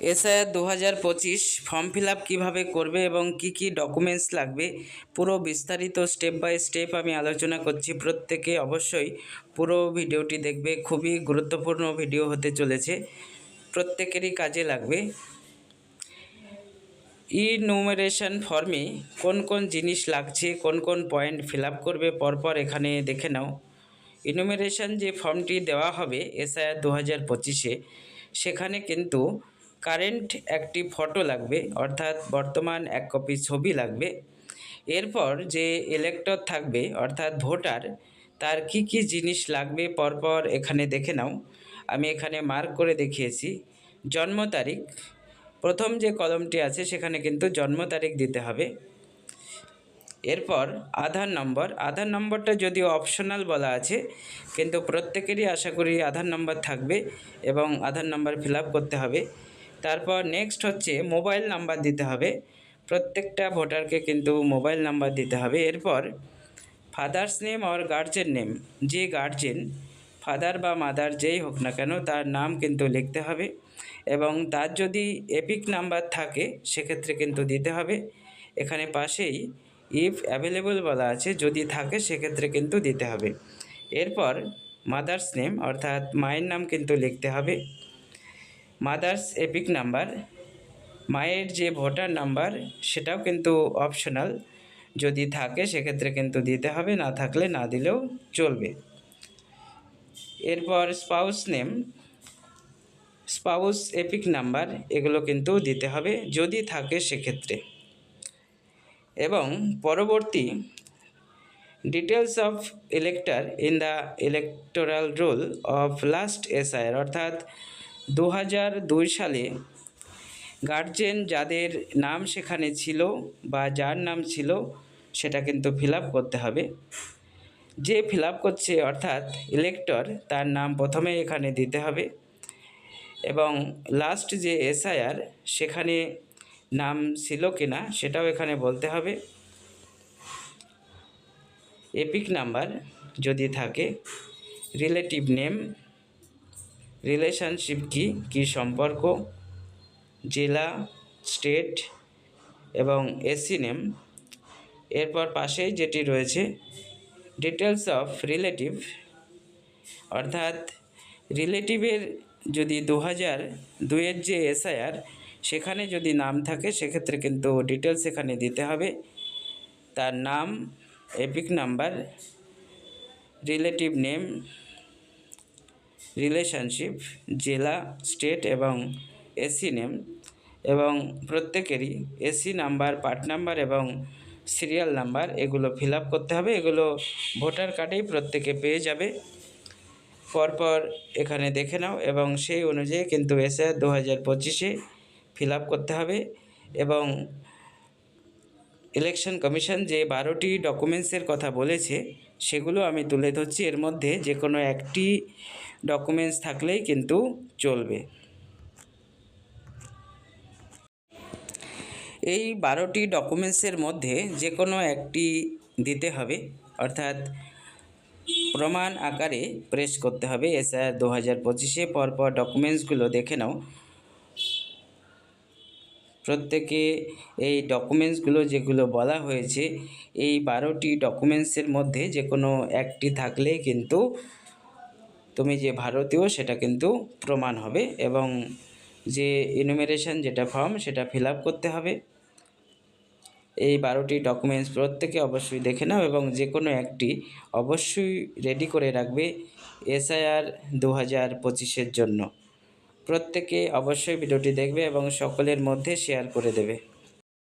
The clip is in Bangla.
এসআইআর দু হাজার পঁচিশ ফর্ম ফিল আপ কীভাবে করবে এবং কি কি ডকুমেন্টস লাগবে, পুরো বিস্তারিত স্টেপ বাই স্টেপ আমি আলোচনা করছি। প্রত্যেকে অবশ্যই পুরো ভিডিওটি দেখবে, খুবই গুরুত্বপূর্ণ ভিডিও হতে চলেছে। প্রত্যেকেরই কাজে লাগবে। ই নুমেরেশন ফর্মে কোন কোন জিনিস লাগছে, কোন কোন পয়েন্ট ফিল আপ করবে, পরপর এখানে দেখে নাও। ইনুমেরেশন যে ফর্মটি দেওয়া হবে এসআইআর দু হাজার পঁচিশে, সেখানে কিন্তু কারেন্ট একটি ফটো লাগবে, অর্থাৎ বর্তমান এক কপি ছবি লাগবে। এরপর যে ইলেক্টর থাকবে, অর্থাৎ ভোটার, তার কি কি জিনিস লাগবে পরপর এখানে দেখে নাও। আমি এখানে মার্ক করে দেখিয়েছি। জন্ম তারিখ, প্রথম যে কলমটি আছে সেখানে কিন্তু জন্ম তারিখ দিতে হবে। এরপর আধার নম্বর, আধার নম্বরটা যদিও অপশনাল বলা আছে, কিন্তু প্রত্যেকেরই আশা করি আধার নম্বর থাকবে এবং আধার নম্বর ফিল করতে হবে। তারপর নেক্সট হচ্ছে মোবাইল নাম্বার দিতে হবে। প্রত্যেকটা ভোটারকে কিন্তু মোবাইল নাম্বার দিতে হবে। এরপর ফাদার্স নেম আর গার্জেন নেম যে গার্জেন ফাদার বা মাদার যেই হোক না কেন, তার নাম কিন্তু লিখতে হবে এবং তার যদি এপিক নাম্বার থাকে, সেক্ষেত্রে কিন্তু দিতে হবে। এখানে পাশেই ইফ অ্যাভেলেবল বলা আছে, যদি থাকে, সেক্ষেত্রে কিন্তু দিতে হবে। এরপর মাদার্স নেম অর্থাৎ মায়ের নাম কিন্তু লিখতে হবে। Mother's EPIC number. মায়ের যে ভোটার নাম্বার, সেটাও কিন্তু অপশনাল। যদি থাকে, সেক্ষেত্রে কিন্তু দিতে হবে, না থাকলে না দিলেও চলবে। এরপর spouse name. Spouse EPIC number, এগুলো কিন্তু দিতে হবে, যদি থাকে সেক্ষেত্রে। এবং পরবর্তী details of elector in the electoral roll of last SIR, অর্থাৎ দু দুই সালে গার্জেন যাদের নাম সেখানে ছিল বা যার নাম ছিল, সেটা কিন্তু ফিল করতে হবে। যে ফিল করছে, অর্থাৎ ইলেক্টর, তার নাম প্রথমে এখানে দিতে হবে এবং লাস্ট যে এসআইআর, সেখানে নাম ছিল কিনা, সেটাও এখানে বলতে হবে। এপিক নাম্বার যদি থাকে, রিলেটিভ নেম রিলেশনশিপ কি? কি সম্পর্ক? জেলা স্টেট এবং এসি নেম এরপর পাশেই যেটি রয়েছে ডিটেলস অফ রিলেটিভ অর্থাৎ রিলেটিভের যদি দু হাজার দুইয়ের যে এসআইআর সেখানে যদি নাম থাকে, সেক্ষেত্রে কিন্তু ডিটেলস এখানে দিতে হবে। তার নাম EPIC number relative name relationship জেলা স্টেট এবং এসি নেম এবং প্রত্যেকেরই এসি নাম্বার পার্ট নাম্বার এবং সিরিয়াল নাম্বার এগুলো ফিল করতে হবে। এগুলো ভোটার কার্ডেই প্রত্যেকে পেয়ে যাবে। পরপর এখানে দেখে নাও এবং সেই অনুযায়ী কিন্তু এসে দু হাজার পঁচিশে ফিল করতে হবে এবং ইলেকশন কমিশন যে বারোটি ডকুমেন্টসের কথা বলেছে, সেগুলো আমি তুলে ধরছি। এর মধ্যে যে কোনো একটি ডকুমেন্টস থাকলেই কিন্তু চলবে। এই বারোটি ডকুমেন্টসের মধ্যে যে কোনো একটি দিতে হবে, অর্থাৎ প্রমাণ আকারে প্রেস করতে হবে। এসআইআর দু হাজার পঁচিশে পরপর ডকুমেন্টসগুলো দেখে নাও। প্রত্যেকে এই ডকুমেন্টসগুলো যেগুলো বলা হয়েছে, এই বারোটি ডকুমেন্টসের মধ্যে যে কোনো একটি থাকলেই কিন্তু তুমি যে ভারতীয় সেটা কিন্তু প্রমাণ হবে এবং যে ইনুমেরেশন যেটা ফর্ম সেটা ফিল করতে হবে। এই বারোটি ডকুমেন্টস প্রত্যেকে অবশ্যই দেখে নাও এবং যে কোনো একটি অবশ্যই রেডি করে রাখবে এসআইআর দু হাজার পঁচিশের জন্য। প্রত্যেকে অবশ্যই ভিডিওটি দেখবে এবং সকলের মধ্যে শেয়ার করে দেবে।